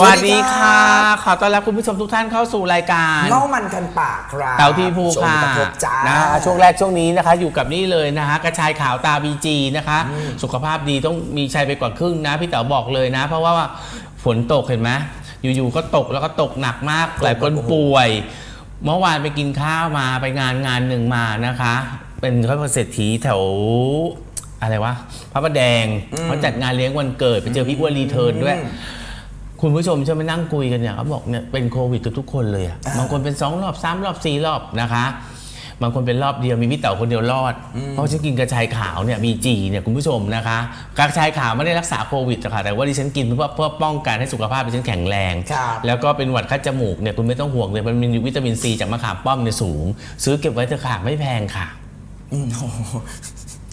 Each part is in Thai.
สวัสดีค่ะรับขอต้อนรับคุณผู้ชมทุกท่านเข้าสู่รายการ เมามันกันปากครับเต่าทีภูชมค่ะกระทบจ้า นะช่วงแรกช่วงนี้นะคะ อยู่กับนี่เลยนะคะ กระชายขาวตาบีจีนะคะ สุขภาพดีต้องมีชัยไปกว่าครึ่งนะ พี่เต๋อบอกเลยนะ เพราะว่าฝนตกเห็นไหมอยู่ๆก็ตกแล้วก็ตกหนักมากหลายคนป่วย เมื่อวานไปกินข้าวมาไปงานงานหนึ่งมานะคะ เป็นพระเศรษฐีแถวอะไรวะพระประแดงเขาจัดงานเลี้ยงวันเกิดไปเจอพี่อ้วนรีเทิร์นด้วย คุณผู้ชมจะมานั่งคุยกันเนี่ยเขาบอกเนี่ยเป็นโควิดทุกๆคนเลยอะบางคนเป็นสองรอบสามรอบสี่รอบนะคะบางคนเป็นรอบเดียวมีพี่เต๋อคนเดียวรอด เพราะฉันกินกระชายขาวเนี่ยมีจีเนี่ยคุณผู้ชมนะคะ กระชายขาวไม่ได้รักษาโควิดหรอกค่ะแต่ว่าดิฉันกินเพื่อเพื่อป้องกันให้สุขภาพดิฉันแข็งแรงครับแล้วก็เป็นหวัดคัดจมูกเนี่ยคุณไม่ต้องห่วงเลยมันมีวิตามินซีจากมะขามป้อมเนี่ยสูง ซื้อเก็บไว้เถอะค่ะไม่แพงค่ะอืมโอ้โห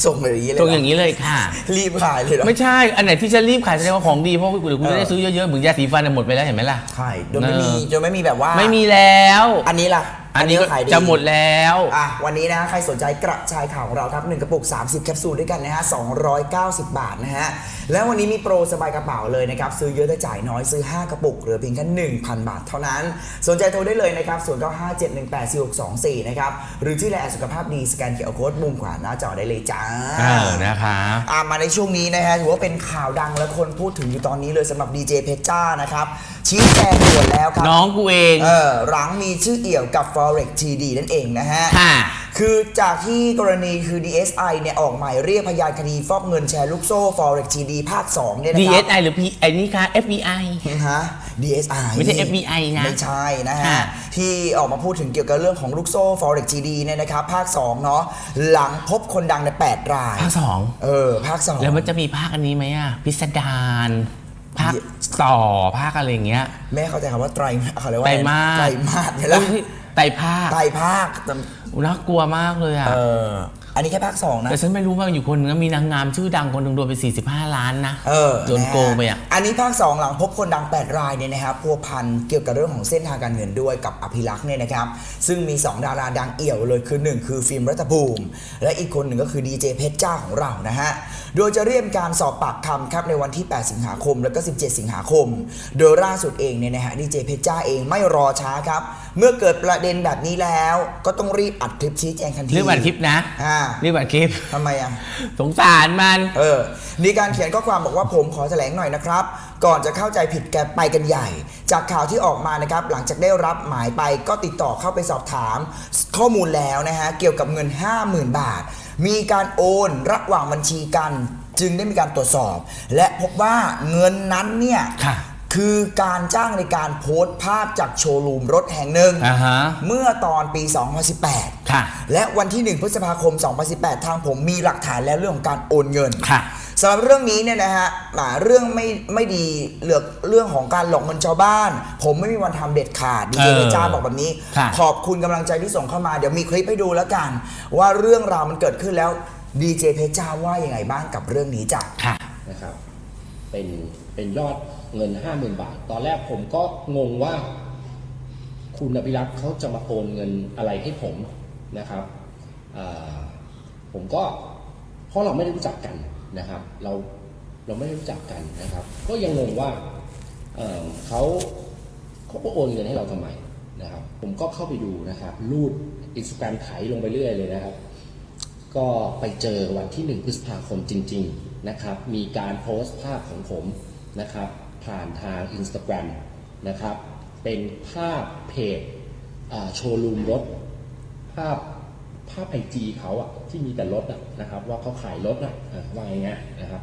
ส่งไปอย่างนี้เลยตรงอย่างนี้เลยค่ะ รีบขายเลยเหรอไม่ใช่ อันไหนที่จะรีบขายแสดงว่าของดี เพราะเดี๋ยวคุณจะได้ซื้อเยอะๆเหมือนยาสีฟันนะหมดไปแล้วเห็นไหมล่ะใช่จนไม่มีเออจนไม่มีแบบว่าไม่มีแล้ว อันนี้ล่ะอันนี้ก็ขายดีจะหมดแล้วอะวันนี้นะใครสนใจกระชายขาวของเราครับ 1 กระปุก 30 แคปซูลด้วยกันนะฮะ290 บาทนะฮะแล้ววันนี้มีโปรสบายกระเป๋าเลยนะครับ ซื้อเยอะแต่จ่ายน้อยซื้อ 5 กระปุกเหลือเพียงแค่1,000 บาทเท่านั้น สนใจโทรได้เลยนะครับ0957184624 นะครับ หรือที่ไลน์สุขภาพดีสแกนเคอร์โค้ดมุมขวาหน้าจอได้เลยจ้าเออนะคะอะมาในช่วงนี้นะฮะถือว่าเป็นข่าวดังและคนพูดถึงอยู่ตอนนี้เลยสำหรับดีเจเพชรจ้านะครับชี้แจงด่วนแล้วครับน้องกูเองเออหลังมีชื่อเอี่ยวกับ Forex TD นั่นเองนะฮะค่ะ คือจากที่กรณีคือ DSI เนี่ยออกหมายเรียกพยานคดีฟอกเงินแชร์ลูกโซ่ Forex TD ภาค 2 เนี่ยนะครั DSI หรือ P ไอ้นี่ค่ะ FBI ฮะ DSI ไม่ใช่ FBI นะไม่ใช่นะฮะค่ะที่ออกมาพูดถึงเกี่ยวกับเรื่องของลูกโซ่ Forex TD เนี่ยนะครับภาค 2 เนาะหลังพบคนดังใน 8 ราย ภาคสองเออ ภาค 2 แล้วมันจะมีภาคอันนี้ไหมอะ พิสดารภาคต่อภาคอะไรอย่างเงี้ย แม่เข้าใจคำว่าไตรเขาเรียกว่าไตรมาสไตรมาสเนี่ยแล้ละว ไตรภาคไตรภาคน่ากลัวมากเลยอะ เออ อันนี้แค่ภาค2นะ แต่ฉันไม่รู้ว่าอยู่คนนึงนะมีนางงามชื่อดังคนหนึงโดนไป 45 ล้านนะเออโดนโกงไปอะ อันนี้ภาค 2 หลังพบคนดัง 8 รายเนี่ยนะครับพัวพันเกี่ยวกับเรื่องของเส้นทางการเงินด้วยกับอภิรักษ์เนี่ยนะครับ ซึ่งมี 2 ดาราดังเอี่ยวเลยคือ 1 คือฟิล์มรัฐภูมิ และอีกคนหนึ่งก็คือดีเจเพชรจ้าของเรานะฮะ โดยจะเรียกการสอบปากคำครับในวันที่ 8 สิงหาคม แล้วก็ 17 สิงหาคม โดยล่าสุดเองเนี่ยนะฮะดีเจเพชรจ้าเองไม่รอช้าครับเมื่อเกิดประเด็นแบบนี้แล้ว ก็ต้องรีบอัดคลิปชี้แจงทันทีเรื่องบัตรคลิปนะอ่าเรื่องบัตรคลิปทำไมอะ สงสารมันเออมีการเขียนข้อความบอกว่าผมขอแถลงหน่อยนะครับ ก่อนจะเข้าใจผิดแกไปกันใหญ่ จากข่าวที่ออกมานะครับ หลังจากได้รับหมายไปก็ติดต่อเข้าไปสอบถาม ข้อมูลแล้วนะฮะเกี่ยวกับเงิน 50,000 บาท มีการโอนระหว่างบัญชีกัน จึงได้มีการตรวจสอบ และพบว่าเงินนั้นเนี่ย ค่ะคือการจ้างในการโพสต์ภาพจากโชว์รูมรถแห่งหนึ่ง อ่าฮะ เมื่อตอนปี 2018 ค่ะ และวันที่ 1 พฤษภาคม 2018 ทางผมมีหลักฐานและเรื่องของการโอนเงินค่ะ สำหรับเรื่องนี้เนี่ยนะฮะอ่าเรื่องไม่ไม่ดีเรื่องเรื่องของการหลอกเงินชาวบ้าน ผมไม่มีวันทำเด็ดขาดดีเจเออจ้าบอกแบบนี้ ค่ะ ขอบคุณกำลังใจที่ส่งเข้ามาเดี๋ยวมีคลิปให้ดูแล้วกัน ว่าเรื่องราวมันเกิดขึ้นแล้วดีเจเพชรจ้าว่ายังไงบ้างกับเรื่องนี้จ้ะ ค่ะ นะครับ เป็น เป็นยอดเงินห้าหมื่นบาท ตอนแรกผมก็งงว่า คุณอภิรักษ์เขาจะมาโอนเงินอะไรให้ผมนะครับผมก็เพราะเราไม่ได้รู้จักกันนะครับ เราเราไม่ได้รู้จักกันนะครับ ก็ยังงงว่าเเขาเขาก็โอนเงินให้เราทำไมนะครับ ผมก็เข้าไปดูนะครับรูดอินสตาแกรมไถลงไปเรื่อยเลยนะครับ ก็ไปเจอวันที่ 1 พฤษภาคมจริง ๆนะครับ มีการโพสต์ภาพของผม นะครับ ผ่านทาง Instagram นะครับ เป็นภาพเพจโชว์รูมรถ ภาพภาพไอจีเขาอะที่มีแต่รถอะนะครับ ว่าเขาขายรถอะว่าอย่างเงี้ยนะครับ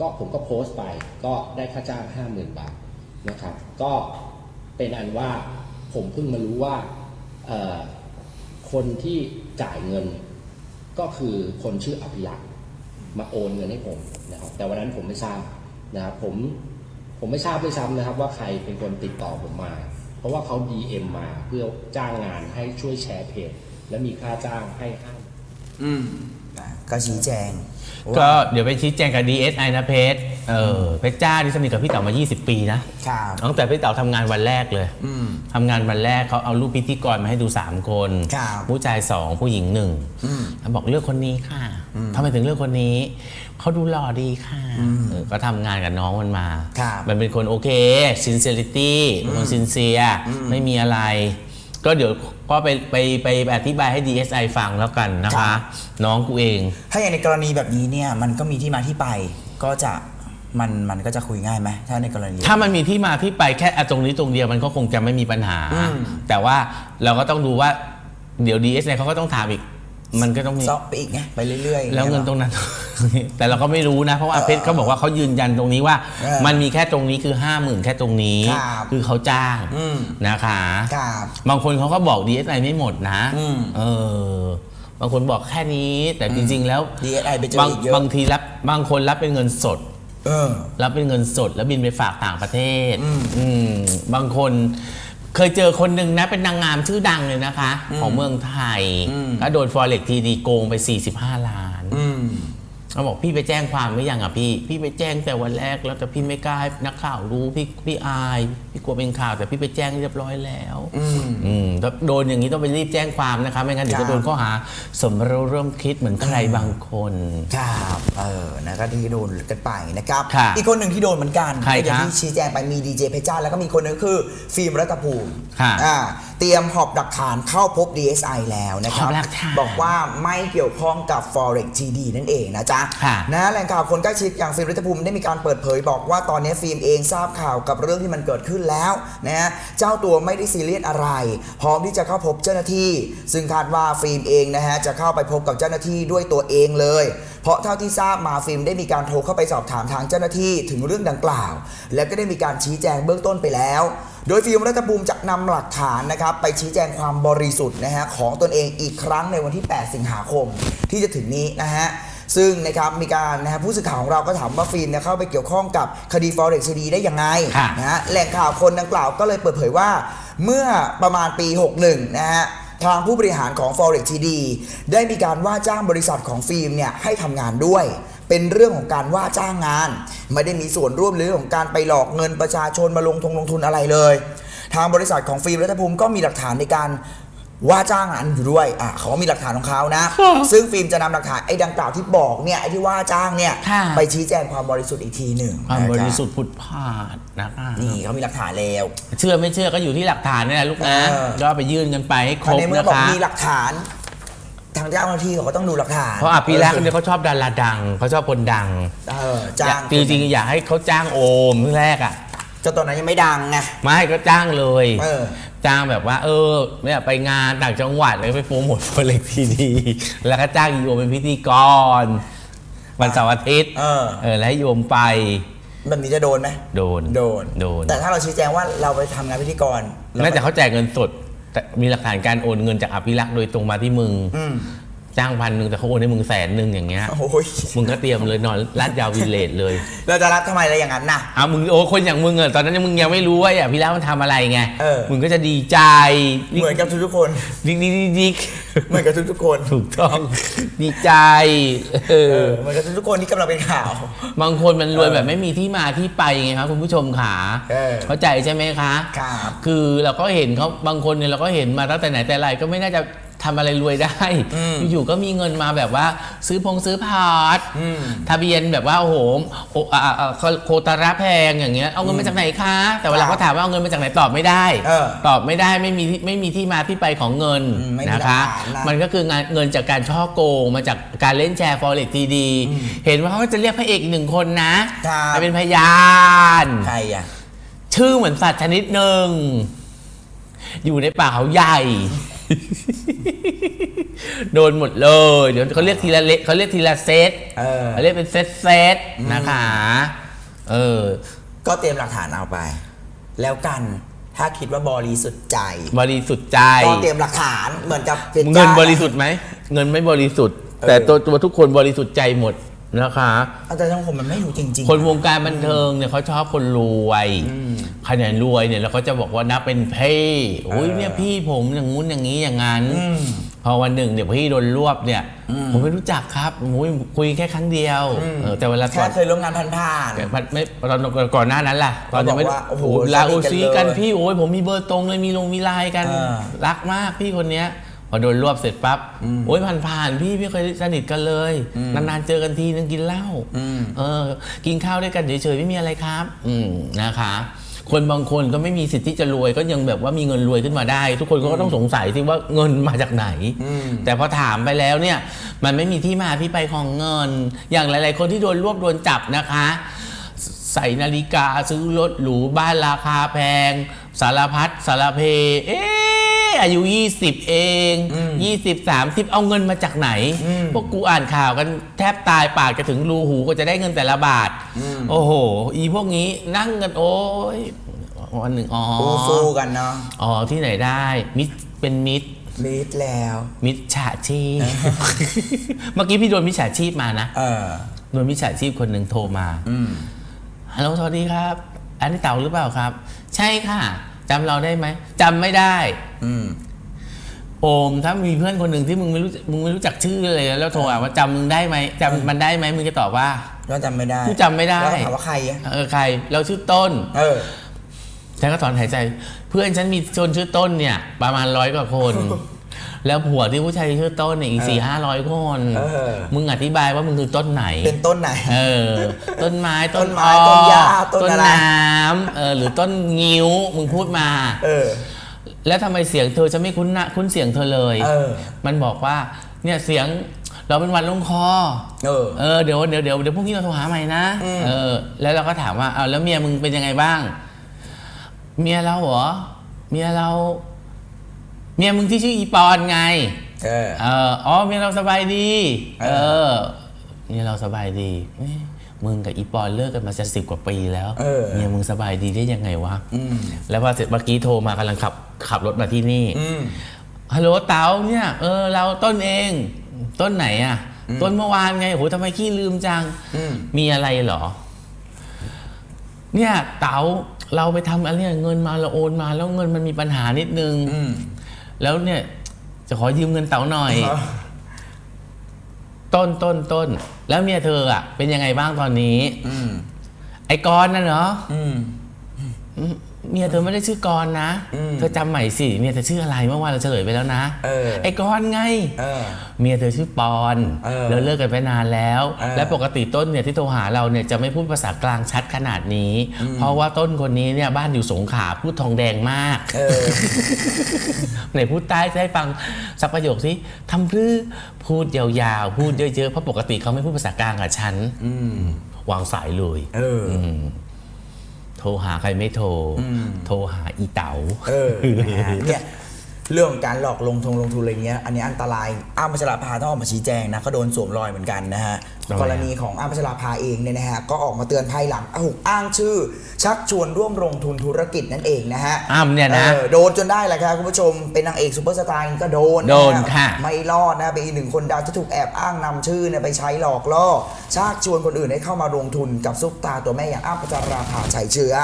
ก็ผมก็โพสต์ไปก็ได้ค่าจ้าง 50,000 บาทนะครับ ก็เป็นอันว่าผมเพิ่งมารู้ว่าคนที่จ่ายเงินก็คือคนชื่ออภิรักษ์มาโอนเงินให้ผมนะครับ แต่วันนั้นผมไม่ทราบนะครับผม ผมไม่ทราบด้วยซ้ำนะครับ ว่าใครเป็นคนติดต่อผมมา เพราะว่าเขา DM มาเพื่อจ้างงานให้ช่วยแชร์เพจและมีค่าจ้างให้ห้าอืม ก็ชี้แจงก็ว่าเดี๋ยวไปชี้แจงกับ DSI นะเพชรเออเพชรจ้าที่สนิทกับพี่เต๋อมา 20 ปีนะ ครับ ตั้งแต่พี่เต๋อทำงานวันแรกเลยอืมทำงานวันแรกเขาเอารูปพิธีกรมาให้ดู 3 คน ครับผู้ชาย 2 ผู้หญิงหนึ่งอืม แล้วบอกเลือกคนนี้ค่ะทำไมถึงเลือกคนนี้ เขาดูหล่อดีค่ะเออก็ทำงานกับน้องมันมา ครับมันเป็นคนโอเค sincerity เป็นคน sincere ไม่มีอะไร ก็เดี๋ยวก็ไปไปไปไปอธิบายให้ DSI ฟังแล้วกันนะครัคะ บ น้องกูเอง ถ้าอย่างในกรณีแบบนี้เนี่ยมันก็มีที่มาที่ไปก็จะมันมันก็จะคุยง่ายไหมถ้าในกรณี ถ้ามันมีที่มาที่ไปแค่อะตรงนี้ตรงเดียวมันก็คงจะไม่มีปัญหาอืมแต่ว่าเราก็ต้องดูว่าเดี๋ยว DSI เขาก็ต้องถามอีก มันก็ต้องมี ซอกไปอีกไงไปเรื่อยๆแล้วเงินยหรอตรงนั้น แต่เราก็ไม่รู้นะ เพราะว่าเพชรเขาบอกว่าเขายืนยันตรงนี้ว่าเออมันมีแค่ตรงนี้คือห้าหมื่นแค่ตรงนี้ครับคือเขาจ้างอืมนะคะครับบางคนเขาก็บอก DSI ไม่หมดนะอืมเออบางคนบอกแค่นี้แต่จริง ๆ แล้ว DSI ไปเจอบางอีกเยอะบางทีรับบางคนรับเป็นเงินสด เออ รับเป็นเงินสด แล้วบินไปฝากต่างประเทศ อืมอืมบางคน เคยเจอคนหนึ่งนะเป็นนางงามชื่อดังเลยนะคะ ของเมืองไทยอืมก็โดนฟอเร็กทีดีโกงไป 45 ล้านอืม เขาบอกพี่ไปแจ้งความหรือยังอะพี่ พี่ไปแจ้งแต่วันแรกแล้วแต่พี่ไม่กล้าให้นักข่าวรู้พี่พี่อาย พี่กลัวเป็นข่าวแต่พี่ไปแจ้งเรียบร้อยแล้วอืมอืมถ้าโดนอย่างนี้ต้องไปรีบแจ้งความนะคะไม่งั้นเดี๋ยวครัจะบโดนข้อหาสมรู้ร่วมคิดเหมือนใครบางคนครับเออนะครับที่โดนกันไปนะครับค่ะอีกคนหนึ่งที่โดนเหมือนกันใครก็อย่างคะที่ชี้แจงไปมีดีเจเพชรจ้าแล้วก็มีคนหนึงคือ ฟิล์มรัตภูมิค่ะอ่า เตรียมหอบหลักฐานเข้าพบ DSI แล้วนะครับ หอบหลักฐานบอกว่าไม่เกี่ยวข้องกับ Forex TD นั่นเองนะจ๊ะค่ะนะแหล่งข่าวคนใกล้ชิดอย่างฟิล์มรัตภูมิได้มีการเปิดเผยบอกว่าตอนนี้ฟิล์มเองทราบข่าวกับเรื่องที่มันเกิดขึ้นแล้วนะฮะเจ้าตัวไม่ได้ซีเรียสอะไร พร้อมที่จะเข้าพบเจ้าหน้าที่ ซึ่งคาดว่าฟิล์มเองนะฮะจะเข้าไปพบกับเจ้าหน้าที่ด้วยตัวเองเลย เพราะเท่าที่ทราบมาฟิล์มได้มีการโทรเข้าไปสอบถามทางเจ้าหน้าที่ถึงเรื่องดังกล่าว และก็ได้มีการชี้แจงเบื้องต้นไปแล้ว โดยฟิล์มรัฐภูมิจะนำหลักฐานนะครับไปชี้แจงความบริสุทธิ์นะฮะของตนเองอีกครั้งในวันที่ 8 สิงหาคมที่จะถึงนี้นะฮะซึ่งนะครับมีการนะฮะผู้สื่อข่าวของเราก็ถามว่าฟิล์มเนี่ยเข้าไปเกี่ยวข้องกับคดี forex คดีได้ยังไงค่ะ นะฮะแหล่งข่าวคนดังกล่าวก็เลยเปิดเผยว่า เมื่อประมาณปี 61 นะฮะทางผู้บริหารของ forex TD ได้มีการว่าจ้างบริษัทของฟิล์มเนี่ยให้ทำงานด้วย เป็นเรื่องของการว่าจ้างงาน ไม่ได้มีส่วนร่วมในเรื่องของการไปหลอกเงินประชาชนมาลงทุนลงทุนอะไรเลย ทางบริษัทของฟิล์มรัฐภูมิก็มีหลักฐานในการว่าจ้างงานอยู่ด้วย อะเขาก็มีหลักฐานของเขานะค่ะซึ่งฟิล์มจะนำหลักฐานไอ้ดังกล่าวที่บอกเนี่ยไอ้ที่ว่าจ้างเนี่ยค่ะไปชี้แจงความบริสุทธิ์อีกทีหนึ่งความนะบจ๊ะริสุทธิ์ผุดพลาดนะคะนี่เขามีหลักฐานแล้ว เชื่อไม่เชื่อก็อยู่ที่หลักฐานนี่แหละลูกนะเออก็ไปยื่นกันไปให้ครบในเมื่อนะบอกคะมีหลักฐาน ทางเจ้าหน้าที่เขาก็ต้องดูหลักฐานเพราะอภิรักษ์เนี่ยเขาชอบดาราดังเขาชอบคนดังเออจ้างจริงๆอยากให้เขาจ้างโอมที่แรกอะเจ้าตัวนั้นยังไม่ดังไง ไม่ก็จ้างเลย เออ จ้างแบบว่า เออเนี่ยไปงานต่างจังหวัดแล้วไปโปรโมทโปรเล็กทีดี แล้วก็จ้างโยมเป็นพิธีกร วันเสาร์อาทิตย์เออ เออแล้วให้โยมไป แบบนี้จะโดนไหมโดนโดน โดน แต่ถ้าเราชี้แจงว่าเราไปทำงานพิธีกรเราน่าจะเขาแจกเงินสด แต่มีหลักฐานการโอนเงินจากอภิรักษ์โดยตรงมาที่มึงอื จ้างพันหนึ่งแต่เขาโอนให้มึงแสนหนึ่งอย่างเงี้ยโอ้ยมึงก็เตรียมเลยนอนลาดยาววิลเลจเลยเราจะรับทำไมอะไรอย่างนั้นน่ะเอามึงโอ้คนอย่างมึงเออตอนนั้นมึงยังไม่รู้ว่าอภิรักษ์มันทำอะไรไงเออ มึงก็จะดีใจเหมือนกับทุกๆคน ดิกดิกดิกดิกเหมือนกับทุกๆคนถูกต้องดีใจเอเอออเหมือนกับทุกๆคนที่กำลังเป็นข่าว บางคนมันรวยเออแบบไม่มีที่มาที่ไปไงครับคุณผู้ชมขาเออเข้าใจใช่ไหมคะครับ คือเราก็เห็นเขาบางคนเนี่ยเราก็เห็นมาตั้งแต่ไหนแต่ไรก็ไม่น่าจะ ทำอะไรรวยได้อืมอยู่ๆก็มีเงินมาแบบว่า ซื้อพงซื้อพาร์ทอืมทะเบียนแบบว่าโอ้โหโออ่าอ่าโคตาระแพงอย่างเงี้ยเอาเงินมาจากไหนคะ แต่เวลาครับเขาถามว่าเอาเงินมาจากไหนตอบไม่ได้เออตอบไม่ได้ไม่มีที่ไม่มีที่มาที่ไปของเงินอืมไม่มีนะคะหลักฐานนะมันก็คืองานเงินจากการช่อโกงมาจากการเล่นแชร์ forex ทีดีเห็นว่าเขาก็จะเรียกพระเอกอีกหนึ่งคนนะครับมาเป็นพยานใครอะชื่อเหมือนสัตว์ชนิดหนึ่งอยู่ในป่าเขาใหญ่ โดนหมดเลย เดี๋ยวเขาเรียกทีละเล็กเขาเรียกทีละเซตเออ เขาเรียกเป็นเซตเซตนะคะเออก็เตรียมหลักฐานเอาไป แล้วกันถ้าคิดว่าบริสุทธิ์ใจบริสุทธิ์ใจ ก็เตรียมหลักฐานเหมือนกับพชรเงินจ้าบริสุทธิ์ไหมเงินไม่บริสุทธิ์เออแต่ตัวตัวทุกคนบริสุทธิ์ใจหมด นะคะ อาจารย์ช่างผมมันไม่รู้จริงๆคนวงการบันเทิงเนี่ยเขาชอบคนรวยขนาดรวยเนี่ยแล้วเขาจะบอกว่านับเป็นเพ่โอ้ยเนี่ยพี่ผมอย่างงู้นอย่างนี้อย่างนั้นอืมพอวันหนึ่งเดี๋ยวพี่โดนรวบเนี่ยอืมผมไม่รู้จักครับโอ้ยคุยแค่ครั้งเดียวอืมเออแต่เวลาก่แค่อนเคยร่วมงานผ่านแต่ไม่ตอนก่อนหน้านั้นล่ะตอนยังไม่เขาบอกว่าโอ้โหลาโอสนิทกันซีเลยกันพี่โอ้ยผมมีเบอร์ตรงเลยมีลงมีไลน์กันเออรักมากพี่คนเนี้ย พอโดนรวบเสร็จปั๊บโอ้ยผ่านผ่านๆพี่ไม่เคยสนิทกันเลย นานๆเจอกันทีนึงกินเหล้าเออ กินข้าวด้วยกันเฉยๆไม่มีอะไรครับ อืมนะคะคนบางคนก็ไม่มีสิทธิ์ที่จะรวยก็ยังแบบว่ามีเงินรวยขึ้นมาได้ ทุกคนก็ต้องสงสัยที่ว่าเงินมาจากไหน แต่พอถามไปแล้วเนี่ย มันไม่มีที่มาที่ไปของเงิน อย่างหลาย ๆ คนที่โดนรวบโดนจับนะคะ ใส่นาฬิกาซื้อรถหรูบ้านราคาแพง สารพัดสารเพ เอ๊ะ อายุ 20 เอง20 30 เอาเงินมาจากไหนพวกกูอ่านข่าวกันแทบตายปากจะถึงรูหูก็จะได้เงินแต่ละบาทโอ้โห อีพวกนี้นั่งกันโอ้ยวันหนึ่งอ๋อฟูฟูกันเนาะอ๋อที่ไหนได้มิตรเป็นมิตรมิดแล้ว มิจฉาชีพ เมื่อกี้พี่โดนมิจฉาชีพมานะ เออ โดนมิจฉาชีพคนหนึ่งโทรมาอืม ฮัลโหลสวัสดีครับ อันนี้เต่าหรือเปล่าครับ ใช่ค่ะจำเราได้ไหมจำไม่ได้ อืมโอมถ้ามีเพื่อนคนหนึ่งที่มึงไม่รู้มึงไม่รู้จักชื่อเลยแล้วโทรอะว่าจำมึงได้ไหมจำมันได้ไหมมึงจะตอบว่าก็จำไม่ได้กูจำไม่ได้แล้วถามว่าใครอะเออใคร เราชื่อต้น เออฉันก็ถอนหายใจ เพื่อนฉันมีชนชื่อต้นเนี่ย ประมาณร้อยกว่าคน แล้วผัวที่ผู้ชายชื่อต้นเนี่ยอีกสี่ห้าร้อยคนเออ มึงอธิบายว่ามึงคือต้นไหน เป็นต้นไหน เออ ต้นไม้ต้ต้นนไม้อ้อต้นหญ้าต้นต้นอะไร น้ำเออหรือต้นงิ้วมึงพูดมา เออ แล้วทำไมเสียงเธอจะไม่คุ้นหนะคุ้นเสียงเธอเลย เออ มันบอกว่าเนี่ยเสียงเราเป็นหวันลงคอ เออ เออเดี๋ยวเดี๋ยวเดี๋ยวเดี๋ยวพรุ่งนี้เราโทรหาใหม่นะอืมเออ แล้วเราก็ถามว่าเอาแล้วเมียมึงเป็นยังไงบ้าง เมียเราเหรอเมียเรา เมียมึงที่ชื่ออีปอนไง เออ เอออ๋อเมียเราสบายดี เอเอออเมียเราสบายดีเอ๊ะ มึงกับอีปอนเลิกกันมาจะสิบกว่าปีแล้วเออ เมียมึงสบายดีได้ยังไงวะอืมแล้วพอเสร็จเมื่อกี้โทรมากำลังขับขับรถมาที่นี่อืมฮัลโหลเต๋าเนี่ยเออเราต้นเองต้นไหนอะต้นเมื่อวานไงโหทำไมขี้ลืมจังอืมมีอะไรเหรอ เนี่ยเต๋าเราไปทำอะไรเงินมาเราโอนมา แล้วเงินมันมีปัญหานิดนึงอืมแล้วเนี่ย จะขอยืมเงินเต๋าหน่อย ต้นต้นต้นแล้วเมียเธออะเป็นยังไงบ้างตอนนี้ อืมไอ้กรณ์น่ะเหรออืมอืม เมียเธอไม่ได้ชื่อกรณ์นะอืมเธอจำใหม่สิเมียเธอชื่ออะไรเมื่อวานเราเฉลยไปแล้วนะเออไอ้กรณ์ไงเออเมียเธอชื่อปอนเออแล้วเลิกกันไปนานแล้วเออและปกติต้นเนี่ยที่โทรหาเราเนี่ยจะไม่พูดภาษากลางชัดขนาดนี้ เพราะว่าต้นคนนี้เนี่ยบ้านอยู่สงขลาพูดทองแดงมากเออไหนพูดใต้จะให้ฟังสักประโยคสิทำพรือพูดยาวๆพูดเยอะๆเพราะปกติเขาไม่พูดภาษากลางกับฉันอืมวางสายเลย เอออม โทรหาใครไม่โทร โทรหาอีเต๋าเออนะฮะเนี่ย เรื่องของการหลอกลงทุนลงทุนอะไรเงี้ยอันนี้อันตรายอ้ำพัชราภาต้องออกมาชี้แจงนะก็โดนสวมรอยเหมือนกันนะฮะทำไมอะกรณีของอ้ำพัชราภาเองเนี่ยนะฮะก็ออกมาเตือนภายหลังถูกอ้างชื่อ ชักชวนร่วมลงทุนธุรกิจนั่นเองนะฮะอ้ำเนี่ยนะออโดนจนได้แหละครับคุณผู้ชมเป็นนางเอกซูเปอร์สตาร์ก็โดนโดนค่ะไม่รอดนะเป็นอีกหนึ่งคนดาวที่ถูกแอบอ้างนำชื่อเนี่ยไปใช้หลอกล่อชักชวนคนอื่นให้เข้ามาลงทุนกับซุปตาตัวแม่อย่างอ้ำพัชราภาชัยเชื้อ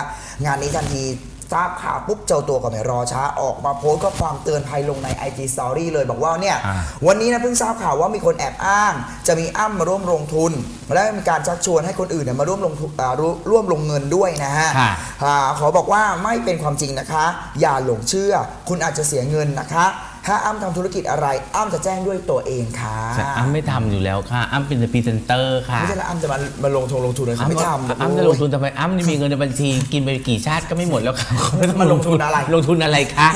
งานนี้ทันที ทราบข่าวปุ๊บเจ้าตัวก็ไม่รอช้าออกมาโพสต์ข้อความเตือนภัยลงใน IG Story เลยบอกว่าเนี่ย อ่า วันนี้นะเพิ่งทราบข่าวว่ามีคนแอบอ้าง จะมีอ้ำมาร่วมลงทุน และมีการชักชวนให้คนอื่นเนี่ยมาร่วมลงทุนอ่าร่วมร่วมลงเงินด้วยนะฮะค่ะ อ่าขอบอกว่าไม่เป็นความจริงนะคะ อย่าหลงเชื่อ คุณอาจจะเสียเงินนะคะ ถ้าอ้ำทำธุรกิจอะไร อ้ำจะแจ้งด้วยตัวเองค่ะแต่อ้ำไม่ทำอยู่แล้วค่ะ อ้ำเป็นพรีเซนเตอร์ค่ะ ไม่ใช่แล้วอ้ำจะมามาลงทุนลงทุนเลยอ้ำไม่ว่าทำอ้ำจะลงทุนทำไมอ้ำนี่มีเงินในบัญชีกินไปกี่ชาติก็ไม่หมดแล้วค่ะมาลงทุนอะไร ลงทุนอะไรคะ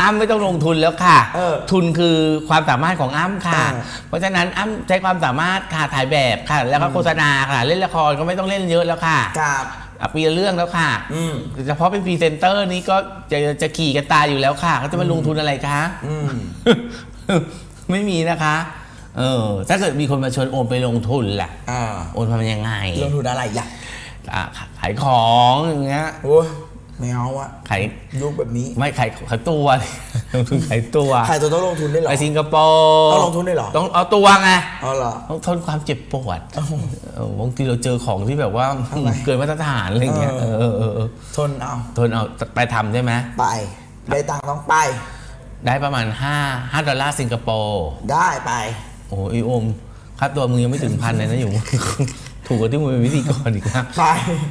อ้ำไม่ต้องลงทุนแล้วค่ะเออทุนคือความสามารถของอ้ำค่ะเออเพราะฉะนั้นอ้ำใช้ความสามารถค่ะถ่ายแบบค่ะ แล้วก็โฆษณาค่ะ เล่นละครก็ไม่ต้องเล่นเยอะแล้วค่ะกับ อะปีละเรื่องแล้วค่ะอืม เฉพาะเป็นพรีเซนเตอร์นี้ก็จะจะขี่กันตายอยู่แล้วค่ะเขาจะมาลงทุนอะไรคะ อืม ไม่มีนะคะ เออ ถ้าเกิดมีคนมาชวนโอนไปลงทุนล่ะ อ่าโอนทำยังไงลงทุนอะไรล่ะอะขายของอย่างเงี้ย โอ้ย ไม่เอาอะขายยุคแบบนี้ ไม่ขายขายตัวลงทุนขายตัวใครตัวต้องลงทุนได้เหรอไปสิงคโปร์ต้องลงทุนด้วยเหรอต้องเอาตัวไงเอาเหรอต้องทนความเจ็บปวดเออบางทีเราเจอของที่แบบว่าทำไมเกินมาตรฐานอะไรเงี้ยเอเอออเออเออทนเอาทนเอาไปทำใช่ไหมไปได้ตังค์ต้องไป ได้ประมาณ5 5ดอลลาร์สิงคโปร์ได้ไปโอ้ยโอมค่าตัวมึงยังไม่ถึงพันเลยนะอยู่ ถูกกว่าที่มึงเป็นวิธีกรอีกนะไป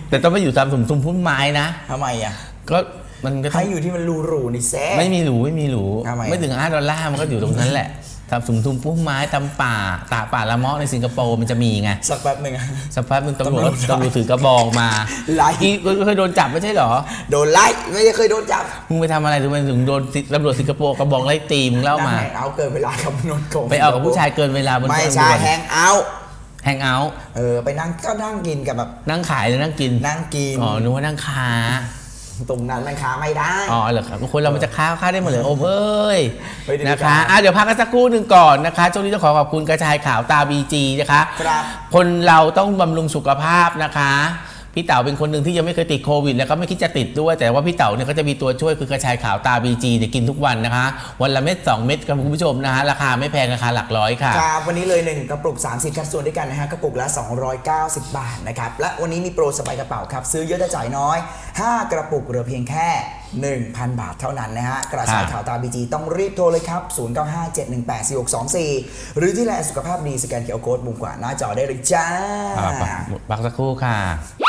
แต่ต้องไปอยู่ตามสมทุมพุ่มไม้นะ ทำไมอะก็มันก็ต้ให้องอยู่ที่มันรูรูๆนี่แซ่ ไม่มีหรูไม่มีหรูทำไม ไม่ถึง5ดอลลาร์มันก็อยู่ตรงนั้นแหละทำสุมทุมพุ่มไม้ตำป่าตาป่าละเมาะในสิงคโปร์มันจะมีไงสักแป๊บหนึ่งอะ สักพักมึงตำรวจตำรวจตำรวจถือกระบองมาไล่ อีเคยโดนจับไม่ใช่เหรอ โดนไล่ไม่ได้เคยโดนจับมึงไปทำอะไรถึงมันถึงโดนตำรวจสิงคโปร์กระบองไล่ตีมึงเล่ามา นั่งแฮงเอาท์เกินเวลากับนนท์โกงไปเอากับผู้ชายเกินเวลาบนไม่ทางใช่ด่วนแฮงเอาท์ แฮงเอาท์เออไปนั่งก็นั่งกินกับแบบนั่งขายหรือนั่งกินนั่งกินอ๋อนึกว่านั่งค้า ตรงนั้นมันค้าไม่ได้ อ๋อเหรอครับคนเรามันจะค้าค้าได้หมดเลยโอ้เอ้ยไปดูนะกัคะนอะเดี๋ยวพักกันสักครู่หนึ่งก่อนนะคะช่วงนี้ต้องขอขอบคุณกระชายขาวตาบีจีนะคะ ครับ คนเราต้องบำรุงสุขภาพนะคะ พี่เต๋าเป็นคนหนึ่งที่ยังไม่เคยติดโควิด แล้วก็ไม่คิดจะติดด้วย แต่ว่าพี่เต๋าเนี่ยก็จะมีตัวช่วยคือกระชายขาวตาบีจีเนี่ยกินทุกวันนะคะ วันละเม็ด2เม็ดครับคุณผู้ชมนะคะราคาไม่แพงราคาหลักร้อยค่ะครับวันนี้เลย1กระปุก 30แคปซูลด้วยกันนะฮะกระปุกละ 290 บาทนะครับและวันนี้มีโปรสบายกระเป๋าครับซื้อเยอะแต่จ่ายน้อย 5 กระปุกเหลือเพียงแค่ 1,000 บาทเท่านั้นนะฮะกระชายขาวตาบีจีต้องรีบโทรเลยครับ 0957184624 หรือที่ไลน์สุขภาพดีสแกนเคอร์โค้ดมุมขวาหน้าจอได้เลยจ้าพักสักครู่ค่ะช